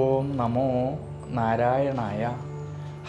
ഓം നമോ നാരായണായ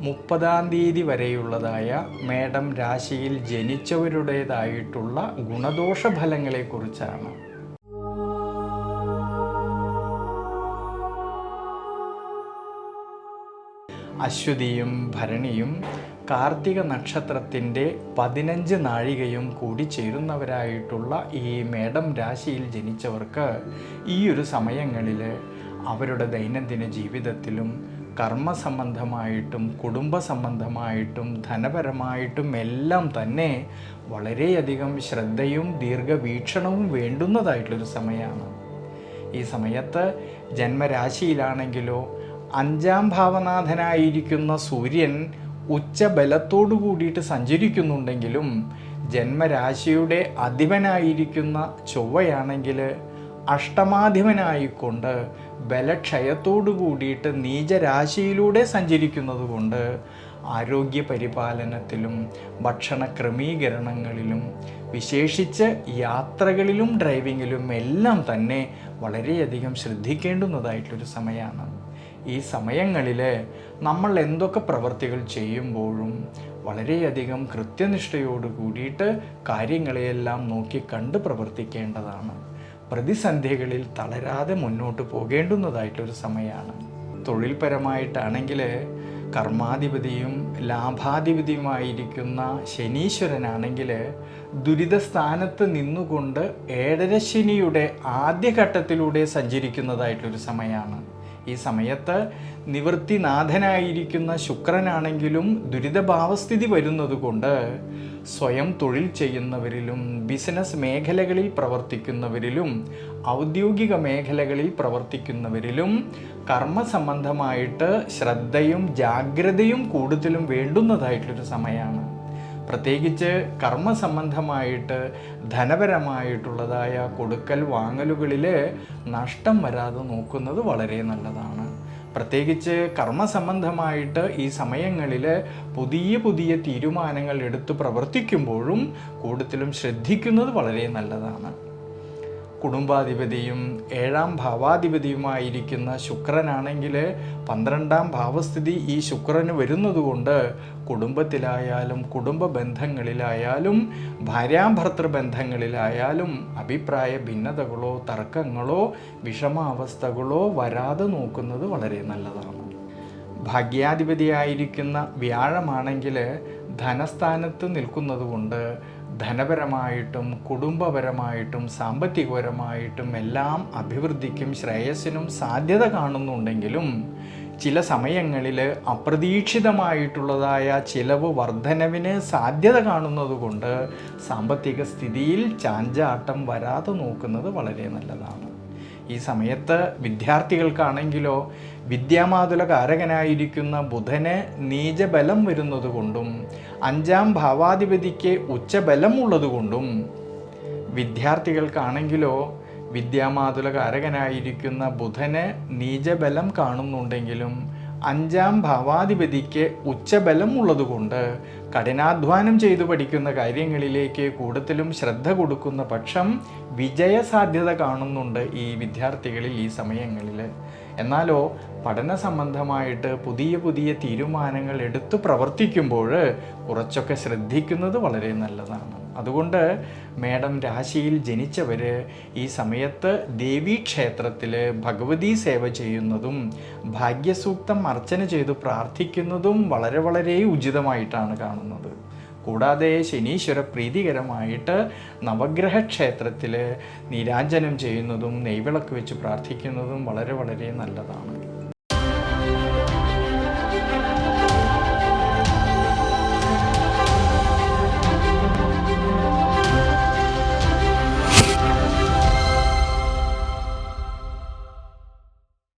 മുപ്പതാം തീയതി വരെയുള്ളതായ മേടം രാശിയിൽ ജനിച്ചവരുടേതായിട്ടുള്ള ഗുണദോഷ ഫലങ്ങളെക്കുറിച്ചാണ് അശ്വതിയും ഭരണിയും കാർത്തിക നക്ഷത്രത്തിന്റെ പതിനഞ്ച് നാഴികയും കൂടി ചേരുന്നവരായിട്ടുള്ള ഈ മേടം രാശിയിൽ ജനിച്ചവർക്ക് ഈ ഒരു സമയങ്ങളിൽ അവരുടെ ദൈനംദിന ജീവിതത്തിലും കർമ്മ സംബന്ധമായിട്ടും കുടുംബ സംബന്ധമായിട്ടും ധനപരമായിട്ടും എല്ലാം തന്നെ വളരെയധികം ശ്രദ്ധയും ദീർഘവീക്ഷണവും വേണ്ടുന്നതായിട്ടുള്ളൊരു സമയമാണ്. ഈ സമയത്ത് ജന്മരാശിയിലാണെങ്കിലോ അഞ്ചാം ഭാവനാഥനായിരിക്കുന്ന സൂര്യൻ ഉച്ചബലത്തോടു കൂടിയിട്ട് സഞ്ചരിക്കുന്നുണ്ടെങ്കിലും ജന്മരാശിയുടെ അധിപനായിരിക്കുന്ന ചൊവ്വയാണെങ്കിൽ അഷ്ടമാധിപനായിക്കൊണ്ട് ബലക്ഷയത്തോടു കൂടിയിട്ട് നീചരാശിയിലൂടെ സഞ്ചരിക്കുന്നത് കൊണ്ട് ആരോഗ്യ പരിപാലനത്തിലും ഭക്ഷണ ക്രമീകരണങ്ങളിലും വിശേഷിച്ച് യാത്രകളിലും ഡ്രൈവിങ്ങിലും എല്ലാം തന്നെ വളരെയധികം ശ്രദ്ധിക്കേണ്ടുന്നതായിട്ടൊരു സമയമാണ്. ഈ സമയങ്ങളിൽ നമ്മൾ എന്തൊക്കെ പ്രവർത്തികൾ ചെയ്യുമ്പോഴും വളരെയധികം കൃത്യനിഷ്ഠയോട് കൂടിയിട്ട് കാര്യങ്ങളെയെല്ലാം നോക്കി കണ്ട് പ്രവർത്തിക്കേണ്ടതാണ്. പ്രതിസന്ധികളിൽ തളരാതെ മുന്നോട്ട് പോകേണ്ടുന്നതായിട്ടൊരു സമയമാണ് തൊഴിൽപരമായിട്ടാണെങ്കിൽ കർമാധിപതിയും ലാഭാധിപതിയുമായിരിക്കുന്ന ശനീശ്വരനാണെങ്കിൽ ദുരിതസ്ഥാനത്ത് നിന്നുകൊണ്ട് ഏഴരശനിയുടെ ആദ്യഘട്ടത്തിലൂടെ സഞ്ചരിക്കുന്നതായിട്ടൊരു സമയമാണ് ഈ സമയത്ത് നിവൃത്തിനാഥനായിരിക്കുന്ന ശുക്രനാണെങ്കിലും ദുരിതഭാവസ്ഥിതി വരുന്നത് കൊണ്ട് സ്വയം തൊഴിൽ ചെയ്യുന്നവരിലും ബിസിനസ് മേഖലകളിൽ പ്രവർത്തിക്കുന്നവരിലും ഔദ്യോഗിക മേഖലകളിൽ പ്രവർത്തിക്കുന്നവരിലും കർമ്മസംബന്ധമായിട്ട് ശ്രദ്ധയും ജാഗ്രതയും കൂടുതലും വേണ്ടുന്നതായിട്ടുള്ളൊരു സമയമാണ്. പ്രത്യേകിച്ച് കർമ്മ സംബന്ധമായിട്ട് ധനപരമായിട്ടുള്ളതായ കൊടുക്കൽ വാങ്ങലുകളിൽ നഷ്ടം വരാതെ നോക്കുന്നത് വളരെ നല്ലതാണ്. പ്രത്യേകിച്ച് കർമ്മ സംബന്ധമായിട്ട് ഈ സമയങ്ങളിൽ പുതിയ പുതിയ തീരുമാനങ്ങൾ എടുത്ത് പ്രവർത്തിക്കുമ്പോഴും കൂടുതലും ശ്രദ്ധിക്കുന്നത് വളരെ നല്ലതാണ്. കുടുംബാധിപതിയും ഏഴാം ഭാവാധിപതിയുമായിരിക്കുന്ന ശുക്രനാണെങ്കിൽ പന്ത്രണ്ടാം ഭാവസ്ഥിതി ഈ ശുക്രന് വരുന്നതുകൊണ്ട് കുടുംബത്തിലായാലും കുടുംബ ബന്ധങ്ങളിലായാലും ഭാര്യാഭർത്തൃ ബന്ധങ്ങളിലായാലും അഭിപ്രായ ഭിന്നതകളോ തർക്കങ്ങളോ വിഷമാവസ്ഥകളോ വരാതെ നോക്കുന്നത് വളരെ നല്ലതാണ്. ഭാഗ്യാധിപതിയായിരിക്കുന്ന വ്യാഴമാണെങ്കിൽ ധനസ്ഥാനത്ത് നിൽക്കുന്നത് കൊണ്ട് ധനപരമായിട്ടും കുടുംബപരമായിട്ടും സാമ്പത്തികപരമായിട്ടും എല്ലാം അഭിവൃദ്ധിക്കും ശ്രേയസ്സിനും സാധ്യത കാണുന്നുണ്ടെങ്കിലും ചില സമയങ്ങളിൽ അപ്രതീക്ഷിതമായിട്ടുള്ളതായ ചിലവ് വർധനവിന് സാധ്യത കാണുന്നതുകൊണ്ട് സാമ്പത്തിക സ്ഥിതിയിൽ ചാഞ്ചാട്ടം വരാതെ നോക്കുന്നത് വളരെ നല്ലതാണ്. ഈ സമയത്ത് വിദ്യാർത്ഥികൾക്കാണെങ്കിലോ വിദ്യാമാതുല കാരകനായിരിക്കുന്ന ബുധന് നീചബലം വരുന്നത് കൊണ്ടും അഞ്ചാം ഭാവാധിപതിക്ക് ഉച്ചബലം ഉള്ളതുകൊണ്ടും വിദ്യാർത്ഥികൾക്കാണെങ്കിലോ വിദ്യാമാതുല കാരകനായിരിക്കുന്ന ബുധന് നീചബലം കാണുന്നുണ്ടെങ്കിലും അഞ്ചാം ഭാവാധിപതിക്ക് ഉച്ചബലം ഉള്ളതുകൊണ്ട് കഠിനാധ്വാനം ചെയ്തു പഠിക്കുന്ന കാര്യങ്ങളിലേക്ക് കൂടുതലും ശ്രദ്ധ കൊടുക്കുന്ന പക്ഷം വിജയസാധ്യത കാണുന്നുണ്ട് ഈ വിദ്യാർത്ഥികളിൽ ഈ സമയങ്ങളിൽ. എന്നാലോ പഠന സംബന്ധമായിട്ട് പുതിയ പുതിയ തീരുമാനങ്ങൾ എടുത്തു പ്രവർത്തിക്കുമ്പോൾ കുറച്ചൊക്കെ ശ്രദ്ധിക്കുന്നത് വളരെ നല്ലതാണ്. അതുകൊണ്ട് മേഡം രാശിയിൽ ജനിച്ചവർ ഈ സമയത്ത് ദേവീക്ഷേത്രത്തിൽ ഭഗവതി സേവ ചെയ്യുന്നതും ഭാഗ്യസൂക്തം അർച്ചന ചെയ്ത് പ്രാർത്ഥിക്കുന്നതും വളരെ വളരെ ഉചിതമായിട്ടാണ് കാണുന്നത്. കൂടാതെ ശനീശ്വര പ്രീതികരമായിട്ട് നവഗ്രഹ ക്ഷേത്രത്തിൽ നീരാഞ്ജനം ചെയ്യുന്നതും നെയ്വിളക്ക് വെച്ച് പ്രാർത്ഥിക്കുന്നതും വളരെ വളരെ നല്ലതാണ്.